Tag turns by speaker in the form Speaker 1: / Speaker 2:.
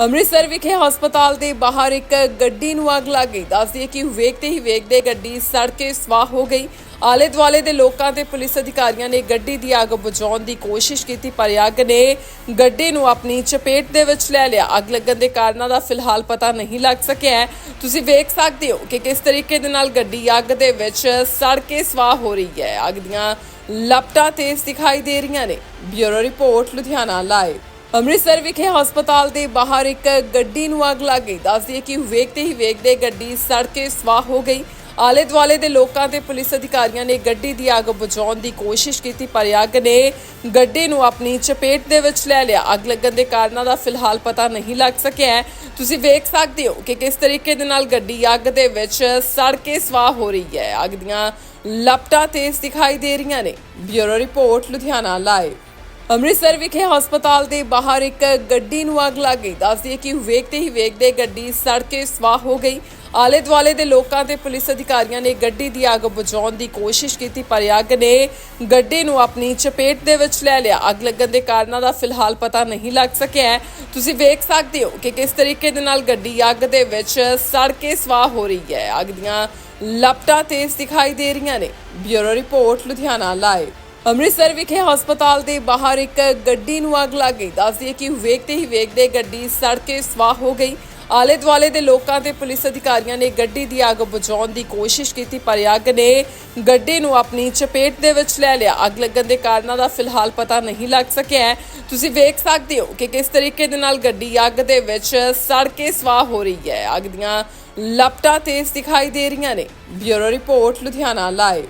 Speaker 1: ਅੰਮ੍ਰਿਤਸਰ ਵਿਖੇ ਹਸਪਤਾਲ ਦੇ ਬਾਹਰ ਇੱਕ ਗੱਡੀ ਨੂੰ ਅੱਗ ਲੱਗ ਗਈ। ਦੱਸਦੀ ਕਿ ਵੇਖਦੇ ਹੀ ਵੇਖਦੇ ਗੱਡੀ ਸੜ ਕੇ ਸਵਾਹ ਹੋ ਗਈ। ਆਲੇ ਦੁਆਲੇ ਦੇ ਲੋਕਾਂ ਤੇ ਪੁਲਿਸ ਅਧਿਕਾਰੀਆਂ ਨੇ ਗੱਡੀ ਦੀ ਅੱਗ ਬੁਝਾਉਣ ਦੀ ਕੋਸ਼ਿਸ਼ ਕੀਤੀ, ਪਰ ਅੱਗ ਨੇ ਗੱਡੀ ਨੂੰ ਆਪਣੀ ਚਪੇਟ ਦੇ ਵਿੱਚ ਲੈ ਲਿਆ। ਅੱਗ ਲੱਗਣ ਦੇ ਕਾਰਨਾਂ ਦਾ ਫਿਲਹਾਲ ਪਤਾ ਨਹੀਂ ਲੱਗ ਸਕਿਆ ਹੈ। ਤੁਸੀਂ ਵੇਖ ਸਕਦੇ ਹੋ ਕਿ ਕਿਸ ਤਰੀਕੇ ਦੇ ਨਾਲ ਗੱਡੀ ਅੱਗ ਦੇ ਵਿੱਚ ਸੜ ਕੇ ਸਵਾਹ ਹੋ ਰਹੀ ਹੈ। ਅੱਗ ਦੀਆਂ ਲਪਟਾਂ ਤੇਜ਼ ਦਿਖਾਈ ਦੇ ਰਹੀਆਂ ਨੇ। Bureau report, Ludhiana live. Amritsar ਵਿਖੇ ਹਸਪਤਾਲ ਦੇ ਬਾਹਰ ਇੱਕ ਗੱਡੀ ਨੂੰ ਅੱਗ ਲੱਗ ਗਈ। ਦੱਸਦੀ ਹੈ ਕਿ ਵੇਖਦੇ ਹੀ ਵੇਖਦੇ ਗੱਡੀ ਸੜ ਕੇ ਸਵਾਹ ਹੋ ਗਈ। ਆਲੇ ਦੁਆਲੇ ਦੇ ਲੋਕਾਂ ਤੇ ਪੁਲਿਸ ਅਧਿਕਾਰੀਆਂ ਨੇ ਗੱਡੀ ਦੀ ਅੱਗ ਬੁਝਾਉਣ ਦੀ ਕੋਸ਼ਿਸ਼ ਕੀਤੀ, ਪਰ ਅੱਗ ਨੇ ਗੱਡੀ ਨੂੰ ਆਪਣੀ ਚਪੇਟ ਦੇ ਵਿੱਚ ਲੈ ਲਿਆ। ਅੱਗ ਲੱਗਣ ਦੇ ਕਾਰਨਾਂ ਦਾ ਫਿਲਹਾਲ ਪਤਾ ਨਹੀਂ ਲੱਗ ਸਕਿਆ ਹੈ। ਤੁਸੀਂ ਵੇਖ ਸਕਦੇ ਹੋ ਕਿ ਕਿਸ ਤਰੀਕੇ ਦੇ ਨਾਲ ਗੱਡੀ ਅੱਗ ਦੇ ਵਿੱਚ ਸੜ ਕੇ ਸਵਾਹ ਹੋ ਰਹੀ ਹੈ। ਅੱਗ ਦੀਆਂ ਲਪਟਾਂ ਤੇਜ਼ ਦਿਖਾਈ ਦੇ ਰਹੀਆਂ ਨੇ। Bureau report, Ludhiana live. Amritsar ਵਿਖੇ ਹਸਪਤਾਲ ਦੇ ਬਾਹਰ ਇੱਕ ਗੱਡੀ ਨੂੰ ਅੱਗ ਲੱਗ ਗਈ। ਦੱਸਦੀ ਕਿ ਵੇਖਦੇ ਹੀ ਵੇਖਦੇ ਗੱਡੀ ਸੜ ਕੇ ਸਵਾਹ ਹੋ ਗਈ। ਆਲੇ ਦੁਆਲੇ ਦੇ ਲੋਕਾਂ ਤੇ ਪੁਲਿਸ ਅਧਿਕਾਰੀਆਂ ਨੇ ਗੱਡੀ ਦੀ ਅੱਗ ਬੁਝਾਉਣ ਦੀ ਕੋਸ਼ਿਸ਼ ਕੀਤੀ, ਪਰ ਅੱਗ ਨੇ ਗੱਡੀ ਨੂੰ ਆਪਣੀ ਚਪੇਟ ਦੇ ਵਿੱਚ ਲੈ ਲਿਆ। ਅੱਗ ਲੱਗਣ ਦੇ ਕਾਰਨਾਂ ਦਾ ਫਿਲਹਾਲ ਪਤਾ ਨਹੀਂ ਲੱਗ ਸਕਿਆ ਤੁਸੀਂ ਵੇਖ ਸਕਦੇ ਹੋ ਕਿ ਕਿਸ ਤਰੀਕੇ ਦੇ ਨਾਲ ਗੱਡੀ ਅੱਗ ਦੇ ਵਿੱਚ ਸੜ ਕੇ ਸਵਾਹ ਹੋ ਰਹੀ ਹੈ। ਅੱਗ ਦੀਆਂ ਲਪਟਾਂ ਤੇਜ਼ ਦਿਖਾਈ ਦੇ ਰਹੀਆਂ ਨੇ। Bureau report, Ludhiana live. Amritsar ਵਿਖੇ ਹਸਪਤਾਲ ਦੇ ਬਾਹਰ ਇੱਕ ਗੱਡੀ ਨੂੰ ਅੱਗ ਲੱਗ ਗਈ। ਦੱਸਦੀ ਹੈ ਕਿ ਵੇਖਦੇ ਹੀ ਵੇਖਦੇ ਗੱਡੀ ਸੜ ਕੇ ਸਵਾਹ ਹੋ ਗਈ। ਆਲੇ ਦੁਆਲੇ ਦੇ ਲੋਕਾਂ ਤੇ ਪੁਲਿਸ ਅਧਿਕਾਰੀਆਂ ਨੇ ਗੱਡੀ ਦੀ ਅੱਗ ਬੁਝਾਉਣ ਦੀ ਕੋਸ਼ਿਸ਼ ਕੀਤੀ, ਪਰ ਅੱਗ ਨੇ ਗੱਡੀ ਨੂੰ ਆਪਣੀ ਚਪੇਟ ਦੇ ਵਿੱਚ ਲੈ ਲਿਆ। ਅੱਗ ਲੱਗਣ ਦੇ ਕਾਰਨਾਂ ਦਾ ਫਿਲਹਾਲ ਪਤਾ ਨਹੀਂ ਲੱਗ ਸਕਿਆ ਤੁਸੀਂ ਵੇਖ ਸਕਦੇ ਹੋ ਕਿ ਕਿਸ ਤਰੀਕੇ ਦੇ ਨਾਲ ਗੱਡੀ ਅੱਗ ਦੇ ਵਿੱਚ ਸੜ ਕੇ ਸਵਾਹ ਹੋ ਰਹੀ ਹੈ। ਅੱਗ ਦੀਆਂ ਲਪਟਾਂ ਤੇਜ਼ ਦਿਖਾਈ ਦੇ ਰਹੀਆਂ ਨੇ। Bureau report, Ludhiana, live.